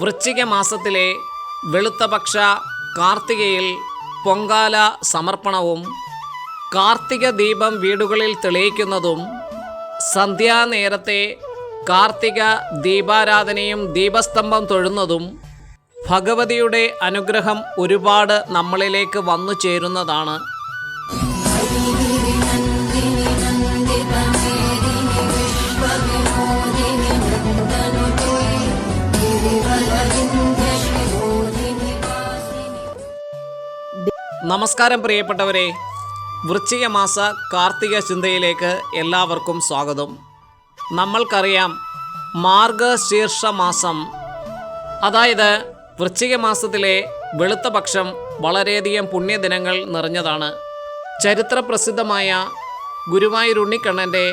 വൃശ്ചിക മാസത്തിലെ വെളുത്തപക്ഷ കാർത്തികയിൽ പൊങ്കാല സമർപ്പണവും കാർത്തിക ദീപം വീടുകളിൽ തെളിയിക്കുന്നതും സന്ധ്യാനേരത്തെ കാർത്തിക ദീപാരാധനയും ദീപസ്തംഭം തൊഴുന്നതും ഭഗവതിയുടെ അനുഗ്രഹം ഒരുപാട് നമ്മളിലേക്ക് വന്നു ചേരുന്നതാണ്. നമസ്കാരം പ്രിയപ്പെട്ടവരെ. വൃശ്ചിക മാസ കാർത്തിക ചിന്തയിലേക്ക് എല്ലാവർക്കും സ്വാഗതം. നമ്മൾക്കറിയാം മാർഗശീർഷ മാസം. അതായത് വൃശ്ചിക മാസത്തിലെ വെളുത്ത പക്ഷം വളരെയധികം പുണ്യദിനങ്ങൾ നിറഞ്ഞതാണ്. ചരിത്രപ്രസിദ്ധമായ പ്രസിദ്ധമായ ഗുരുവായൂരുണ്ണിക്കണ്ണന്റെ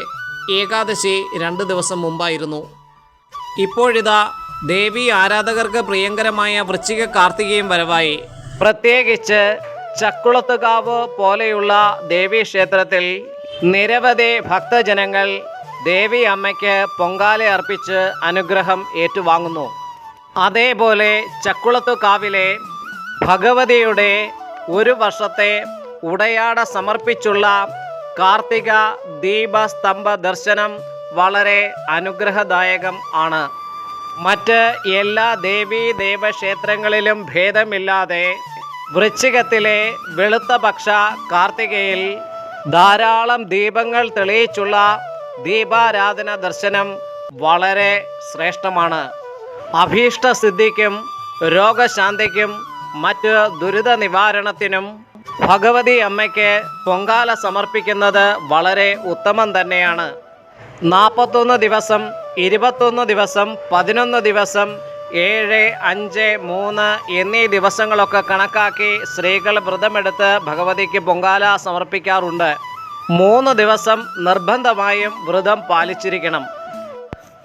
ഏകാദശി രണ്ട് ദിവസം മുമ്പായിരുന്നു. ഇപ്പോഴിതാ ദേവി ആരാധകർക്ക് പ്രിയങ്കരമായ വൃശ്ചിക കാർത്തികയും വരവായി. പ്രത്യേകിച്ച് ചക്കുളത്തുകാവ് പോലെയുള്ള ദേവീക്ഷേത്രത്തിൽ നിരവധി ഭക്തജനങ്ങൾ ദേവി അമ്മയ്ക്ക് പൊങ്കാല അർപ്പിച്ച് അനുഗ്രഹം ഏറ്റുവാങ്ങുന്നു. അതേപോലെ ചക്കുളത്തുകാവിലെ ഭഗവതിയുടെ ഒരു വർഷത്തെ ഉടയാട സമർപ്പിച്ചുള്ള കാർത്തിക ദീപസ്തംഭ ദർശനം വളരെ അനുഗ്രഹദായകം ആണ്. മറ്റ് എല്ലാ ദേവീ ദേവക്ഷേത്രങ്ങളിലും ഭേദമില്ലാതെ വൃശ്ചികത്തിലെ വെളുത്ത പക്ഷ കാർത്തികയിൽ ധാരാളം ദീപങ്ങൾ തെളിയിച്ചുള്ള ദീപാരാധന ദർശനം വളരെ ശ്രേഷ്ഠമാണ്. അഭീഷ്ടസിദ്ധിക്കും രോഗശാന്തിക്കും മറ്റ് ദുരിത നിവാരണത്തിനും ഭഗവതി അമ്മയ്ക്ക് പൊങ്കാല സമർപ്പിക്കുന്നത് വളരെ ഉത്തമം തന്നെയാണ്. നാൽപ്പത്തൊന്ന് ദിവസം ഇരുപത്തൊന്ന് ദിവസം പതിനൊന്ന് ദിവസം ഏഴ് അഞ്ച് മൂന്ന് എന്നീ ദിവസങ്ങളൊക്കെ കണക്കാക്കി സ്ത്രീകൾ വ്രതമെടുത്ത് ഭഗവതിക്ക് പൊങ്കാല സമർപ്പിക്കാറുണ്ട്. മൂന്ന് ദിവസം നിർബന്ധമായും വ്രതം പാലിച്ചിരിക്കണം.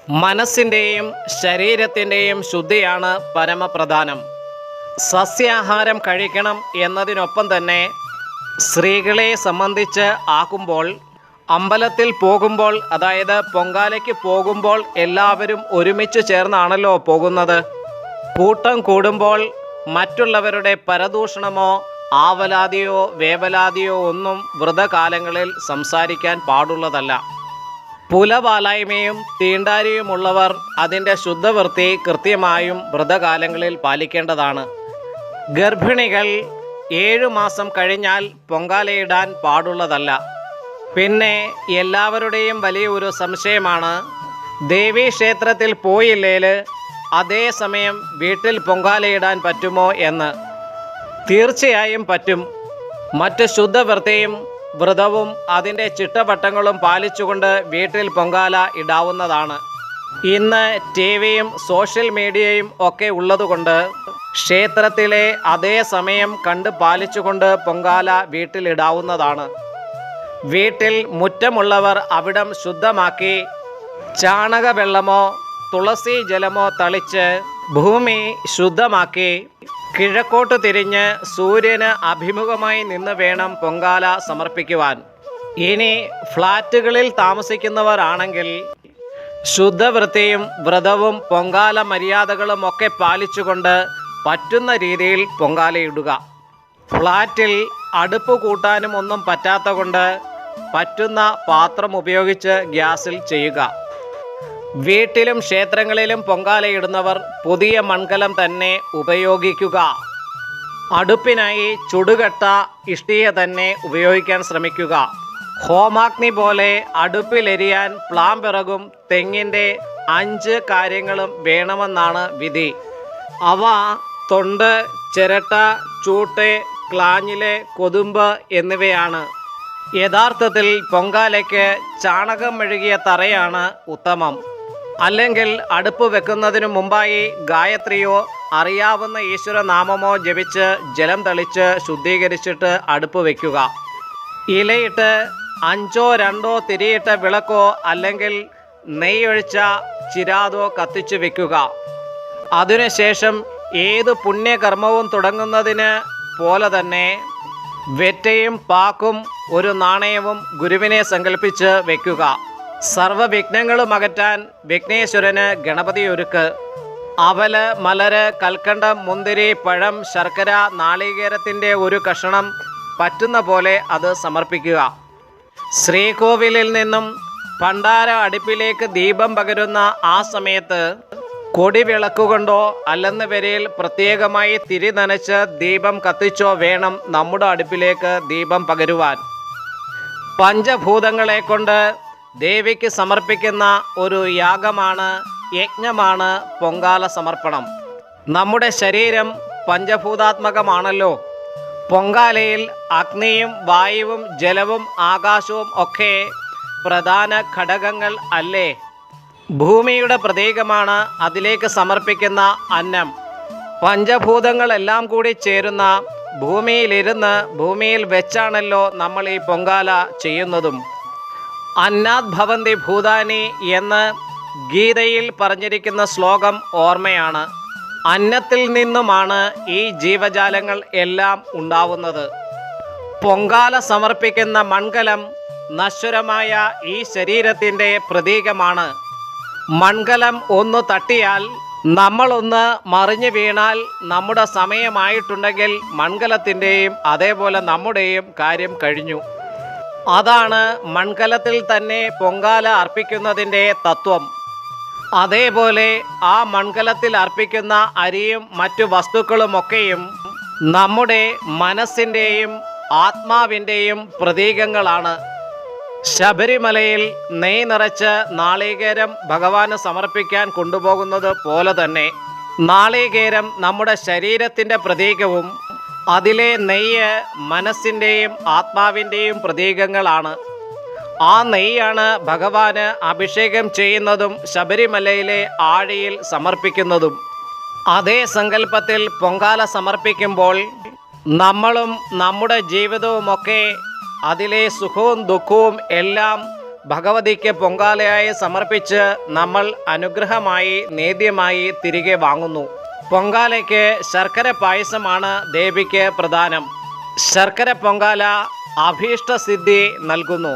മനസ്സിന്റെയും ശരീരത്തിന്റെയും ശുദ്ധിയാണ് പരമപ്രധാനം. സസ്യാഹാരം കഴിക്കണം എന്നതിനൊപ്പം തന്നെ സ്ത്രീകളെ സംബന്ധിച്ച് ആക്കുമ്പോൾ അമ്പലത്തിൽ പോകുമ്പോൾ അതായത് പൊങ്കാലയ്ക്ക് പോകുമ്പോൾ എല്ലാവരും ഒരുമിച്ച് ചേർന്നാണല്ലോ പോകുന്നത്. കൂട്ടം കൂടുമ്പോൾ മറ്റുള്ളവരുടെ പരദൂഷണമോ ആവലാതിയോ വേവലാതിയോ ഒന്നും വ്രതകാലങ്ങളിൽ സംസാരിക്കാൻ പാടുള്ളതല്ല. പുലപാലായ്മയും തീണ്ടാരിയുമുള്ളവർ അതിന്റെ ശുദ്ധവൃത്തി കൃത്യമായും വ്രതകാലങ്ങളിൽ പാലിക്കേണ്ടതാണ്. ഗർഭിണികൾ ഏഴു മാസം കഴിഞ്ഞാൽ പൊങ്കാലയിടാൻ പാടുള്ളതല്ല. പിന്നെ എല്ലാവരുടെയും വലിയ ഒരു സംശയമാണ് ദേവീ ക്ഷേത്രത്തിൽ പോയില്ലേൽ അതേ സമയം വീട്ടിൽ പൊങ്കാലയിടാൻ പറ്റുമോ എന്ന്. തീർച്ചയായും പറ്റും. മറ്റ് ശുദ്ധവൃത്തിയും വ്രതവും അതിന്റെ ചിട്ടവട്ടങ്ങളും പാലിച്ചുകൊണ്ട് വീട്ടിൽ പൊങ്കാല ഇടാവുന്നതാണ്. ഇന്ന് ടി വിയും സോഷ്യൽ മീഡിയയും ഒക്കെ ഉള്ളതുകൊണ്ട് ക്ഷേത്രത്തിലെ അതേ സമയം കണ്ട് പാലിച്ചുകൊണ്ട് പൊങ്കാല വീട്ടിലിടാവുന്നതാണ്. വീട്ടിൽ മുറ്റമുള്ളവർ അവിടം ശുദ്ധമാക്കി ചാണകവെള്ളമോ തുളസി ജലമോ തളിച്ച് ഭൂമി ശുദ്ധമാക്കി കിഴക്കോട്ട് തിരിഞ്ഞ് സൂര്യന് അഭിമുഖമായി നിന്ന് വേണം പൊങ്കാല സമർപ്പിക്കുവാൻ. ഇനി ഫ്ലാറ്റുകളിൽ താമസിക്കുന്നവരാണെങ്കിൽ ശുദ്ധവൃത്തിയും വ്രതവും പൊങ്കാല മര്യാദകളും ഒക്കെ പാലിച്ചുകൊണ്ട് പറ്റുന്ന രീതിയിൽ പൊങ്കാലയിടുക. ഫ്ലാറ്റിൽ അടുപ്പ് കൂട്ടാനും ഒന്നും പറ്റാത്ത കൊണ്ട് പറ്റുന്ന പാത്രം ഉപയോഗിച്ച് ഗ്യാസിൽ ചെയ്യുക. വീട്ടിലും ക്ഷേത്രങ്ങളിലും പൊങ്കാലയിടുന്നവർ പുതിയ മൺകലം തന്നെ ഉപയോഗിക്കുക. അടുപ്പിനായി ചുടുകട്ട ഇഷ്ടിയെ തന്നെ ഉപയോഗിക്കാൻ ശ്രമിക്കുക. ഹോമാഗ്നി പോലെ അടുപ്പിലെരിയാൻ പ്ലാമ്പിറകും തെങ്ങിന്റെ അഞ്ച് കാര്യങ്ങളും വേണമെന്നാണ് വിധി. അവ തൊണ്ട് ചിരട്ട ചൂട്ട് ക്ലാഞ്ഞിലെ കൊതുമ്പ് എന്നിവയാണ്. യഥാർത്ഥത്തിൽ പൊങ്കാലയ്ക്ക് ചാണകം മെഴുകിയ തറയാണ് ഉത്തമം. അല്ലെങ്കിൽ അടുപ്പ് വെക്കുന്നതിനു മുമ്പായി ഗായത്രിയോ അറിയാവുന്ന ഈശ്വരനാമമോ ജപിച്ച് ജലം തളിച്ച് ശുദ്ധീകരിച്ചിട്ട് അടുപ്പ് വയ്ക്കുക ഇലയിട്ട് അഞ്ചോ രണ്ടോ തിരിയിട്ട വിളക്കോ അല്ലെങ്കിൽ നെയ്യൊഴിച്ച ചിരാതോ കത്തിച്ചു വയ്ക്കുക അതിനുശേഷം ഏത് പുണ്യകർമ്മവും തുടങ്ങുന്നതിന് പോലെ തന്നെ വെറ്റയും പാക്കും ഒരു നാണയവും ഗുരുവിനെ സങ്കല്പിച്ച് വെക്കുക. സർവവിഘ്നങ്ങളും അകറ്റാൻ വിഘ്നേശ്വരന് ഗണപതി ഒരുക്ക് അവൽ മലര് കൽക്കണ്ടം മുന്തിരി പഴം ശർക്കര നാളികേരത്തിന്റെ ഒരു കഷണം പറ്റുന്ന പോലെ അത് സമർപ്പിക്കുക. ശ്രീകോവിലിൽ നിന്നും ഭണ്ഡാര അടുപ്പിലേക്ക് ദീപം പകരുന്ന ആ സമയത്ത് കൊടി വിളക്കുകൊണ്ടോ അല്ലെന്ന് വരയിൽ പ്രത്യേകമായി തിരി നനച്ച് ദീപം കത്തിച്ചോ വേണം നമ്മുടെ അടുപ്പിലേക്ക് ദീപം പകരുവാൻ. പഞ്ചഭൂതങ്ങളെ കൊണ്ട് ദേവിക്ക് സമർപ്പിക്കുന്ന ഒരു യാഗമാണ് യജ്ഞമാണ് പൊങ്കാല സമർപ്പണം. നമ്മുടെ ശരീരം പഞ്ചഭൂതാത്മകമാണല്ലോ. പൊങ്കാലയിൽ അഗ്നിയും വായുവും ജലവും ആകാശവും ഒക്കെ പ്രധാന ഘടകങ്ങൾ അല്ലേ? ഭൂമിയുടെ പ്രതീകമാണ് അതിലേക്ക് സമർപ്പിക്കുന്ന അന്നം. പഞ്ചഭൂതങ്ങളെല്ലാം കൂടി ചേരുന്ന ഭൂമിയിലിരുന്ന് ഭൂമിയിൽ വെച്ചാണല്ലോ നമ്മൾ ഈ പൊങ്കാല ചെയ്യുന്നതും. അന്നാത് ഭവന്തി ഭൂതാനി എന്ന് ഗീതയിൽ പറഞ്ഞിരിക്കുന്ന ശ്ലോകം ഓർമ്മയാണ്. അന്നത്തിൽ നിന്നുമാണ് ഈ ജീവജാലങ്ങൾ എല്ലാം ഉണ്ടാവുന്നത്. പൊങ്കാല സമർപ്പിക്കുന്ന മൺകലം നശ്വരമായ ഈ ശരീരത്തിന്റെ പ്രതീകമാണ്. മൺകലം ഒന്ന് തട്ടിയാൽ നമ്മളൊന്ന് മറിഞ്ഞു വീണാൽ നമ്മുടെ സമയമായിട്ടുണ്ടെങ്കിൽ മൺകലത്തിന്റെയും അതേപോലെ നമ്മുടെയും കാര്യം കഴിഞ്ഞു. അതാണ് മൺകലത്തിൽ തന്നെ പൊങ്കാല അർപ്പിക്കുന്നതിന്റെ തത്വം. അതേപോലെ ആ മൺകലത്തിൽ അർപ്പിക്കുന്ന അരിയും മറ്റു വസ്തുക്കളുമൊക്കെയും നമ്മുടെ മനസ്സിന്റെയും ആത്മാവിന്റെയും പ്രതീകങ്ങളാണ്. ശബരിമലയിൽ നെയ് നിറച്ച് നാളികേരം ഭഗവാന് സമർപ്പിക്കാൻ കൊണ്ടുപോകുന്നത് പോലെ തന്നെ നാളികേരം നമ്മുടെ ശരീരത്തിന്റെ പ്രതീകവും അതിലെ നെയ്യ് മനസ്സിന്റെയും ആത്മാവിന്റെയും പ്രതീകങ്ങളാണ്. ആ നെയ്യാണ് ഭഗവാന് അഭിഷേകം ചെയ്യുന്നതും ശബരിമലയിലെ ആഴിയിൽ സമർപ്പിക്കുന്നതും. അതേ സങ്കല്പത്തിൽ പൊങ്കാല സമർപ്പിക്കുമ്പോൾ നമ്മളും നമ്മുടെ ജീവിതവുമൊക്കെ അതിലെ സുഖവും ദുഃഖവും എല്ലാം ഭഗവതിക്ക് പൊങ്കാലയായി സമർപ്പിച്ച് നമ്മൾ അനുഗ്രഹമായി നേദ്യമായി തിരികെ വാങ്ങുന്നു. പൊങ്കാലയ്ക്ക് ശർക്കര പായസമാണ് ദേവിക്ക് പ്രധാനം. ശർക്കര പൊങ്കാല അഭീഷ്ടസിദ്ധി നൽകുന്നു.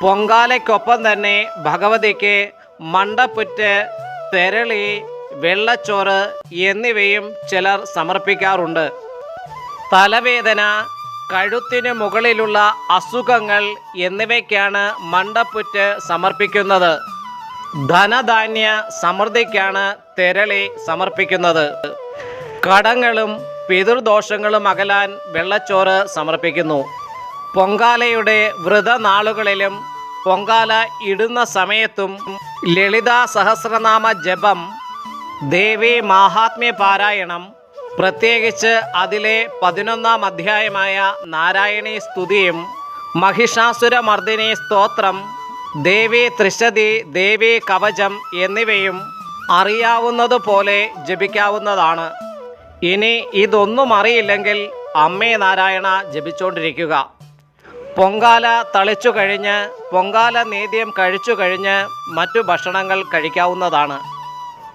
പൊങ്കാലയ്ക്കൊപ്പം തന്നെ ഭഗവതിക്ക് മണ്ടപ്പുറ്റ് തെരളി വെള്ളച്ചോറ് എന്നിവയും ചിലർ സമർപ്പിക്കാറുണ്ട്. തലവേദന കഴുത്തിന് മുകളിലുള്ള അസുഖങ്ങൾ എന്നിവയ്ക്കാണ് മണ്ടപ്പുറ്റ് സമർപ്പിക്കുന്നത്. ധനധാന്യ സമൃദ്ധിക്കാണ് തെരളി സമർപ്പിക്കുന്നത്. കടങ്ങളും പിതൃദോഷങ്ങളും അകലാൻ വെള്ളച്ചോറ് സമർപ്പിക്കുന്നു. പൊങ്കാലയുടെ വ്രതനാളുകളിലും പൊങ്കാല ഇടുന്ന സമയത്തും ലളിതാ സഹസ്രനാമ ജപം ദേവി മാഹാത്മ്യ പാരായണം പ്രത്യേകിച്ച് അതിലെ പതിനൊന്നാം അധ്യായമായ നാരായണി സ്തുതിയും മഹിഷാസുരമർദിനി സ്തോത്രം ദേവി ത്രിശതി ദേവി കവചം എന്നിവയും അറിയാവുന്നതുപോലെ ജപിക്കാവുന്നതാണ്. ഇനി ഇതൊന്നും അറിയില്ലെങ്കിൽ അമ്മേ നാരായണ ജപിച്ചുകൊണ്ടിരിക്കുക പൊങ്കാല തളിച്ചു കഴിഞ്ഞ് പൊങ്കാല നേദ്യം കഴിച്ചു കഴിഞ്ഞ് മറ്റു ഭക്ഷണങ്ങൾ കഴിക്കാവുന്നതാണ്.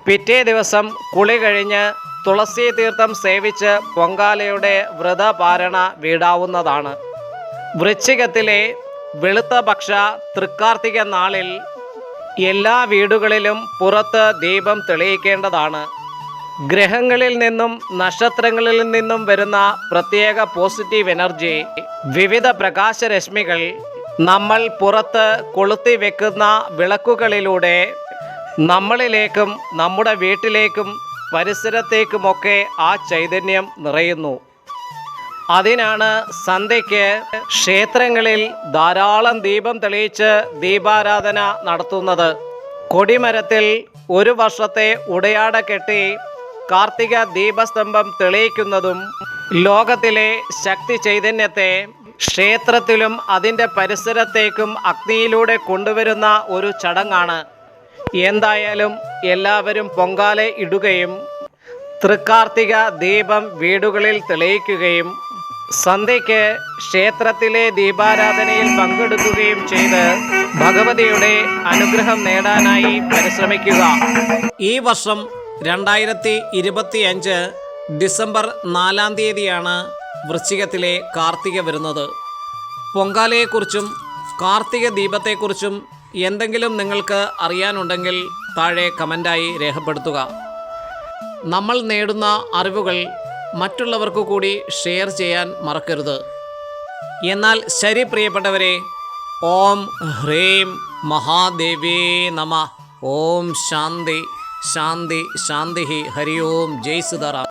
പിറ്റേ ദിവസം കുളി കഴിഞ്ഞ് തുളസി തീർത്ഥം സേവിച്ച് പൊങ്കാലയുടെ വ്രതപാരണ വീടാവുന്നതാണ്. വൃശ്ചികത്തിലെ വെളുത്ത പക്ഷ തൃക്കാർത്തിക നാളിൽ എല്ലാ വീടുകളിലും പുറത്ത് ദീപം തെളിയിക്കേണ്ടതാണ്. ഗ്രഹങ്ങളിൽ നിന്നും നക്ഷത്രങ്ങളിൽ നിന്നും വരുന്ന പ്രത്യേക പോസിറ്റീവ് എനർജി വിവിധ പ്രകാശരശ്മികൾ നമ്മൾ പുറത്ത് കൊളുത്തി വെക്കുന്ന വിളക്കുകളിലൂടെ നമ്മളിലേക്കും നമ്മുടെ വീട്ടിലേക്കും പരിസരത്തേക്കുമൊക്കെ ആ ചൈതന്യം നിറയുന്നു. അതിനാണ് സന്ധ്യയ്ക്ക് ക്ഷേത്രങ്ങളിൽ ധാരാളം ദീപം തെളിയിച്ച് ദീപാരാധന നടത്തുന്നത്. കൊടിമരത്തിൽ ഒരു വർഷത്തെ ഉടയാട കെട്ടി കാർത്തിക ദീപസ്തംഭം തെളിയിക്കുന്നതും ലോകത്തിലെ ശക്തി ചൈതന്യത്തെ ക്ഷേത്രത്തിലും അതിന്റെ പരിസരത്തേക്കും അഗ്നിയിലൂടെ കൊണ്ടുവരുന്ന ഒരു ചടങ്ങാണ്. എന്തായാലും എല്ലാവരും പൊങ്കാല ഇടുകയും തൃക്കാർത്തിക ദീപം വീടുകളിൽ തെളിയിക്കുകയും സന്ധ്യയ്ക്ക് ക്ഷേത്രത്തിലെ ദീപാരാധനയിൽ പങ്കെടുക്കുകയും ചെയ്ത് ഭഗവതിയുടെ അനുഗ്രഹം നേടാനായി പരിശ്രമിക്കുക. ഈ വർഷം രണ്ടായിരത്തി ഇരുപത്തിയഞ്ച് ഡിസംബർ നാലാം തീയതിയാണ് വൃശ്ചികത്തിലെ കാർത്തിക വരുന്നത്. പൊങ്കാലയെക്കുറിച്ചും കാർത്തിക ദീപത്തെക്കുറിച്ചും എന്തെങ്കിലും നിങ്ങൾക്ക് അറിയാനുണ്ടെങ്കിൽ താഴെ കമന്റായി രേഖപ്പെടുത്തുക. നമ്മൾ നേടുന്ന അറിവുകൾ മറ്റുള്ളവർക്ക് കൂടി ഷെയർ ചെയ്യാൻ മറക്കരുത്. എന്നാൽ ശരി പ്രിയപ്പെട്ടവരെ ഓം ഹ്രീം മഹാദേവേ നമ. ഓം ശാന്തി ശാന്തി ശാന്തി ഹരി ഓം. ജയ് സുധാറാം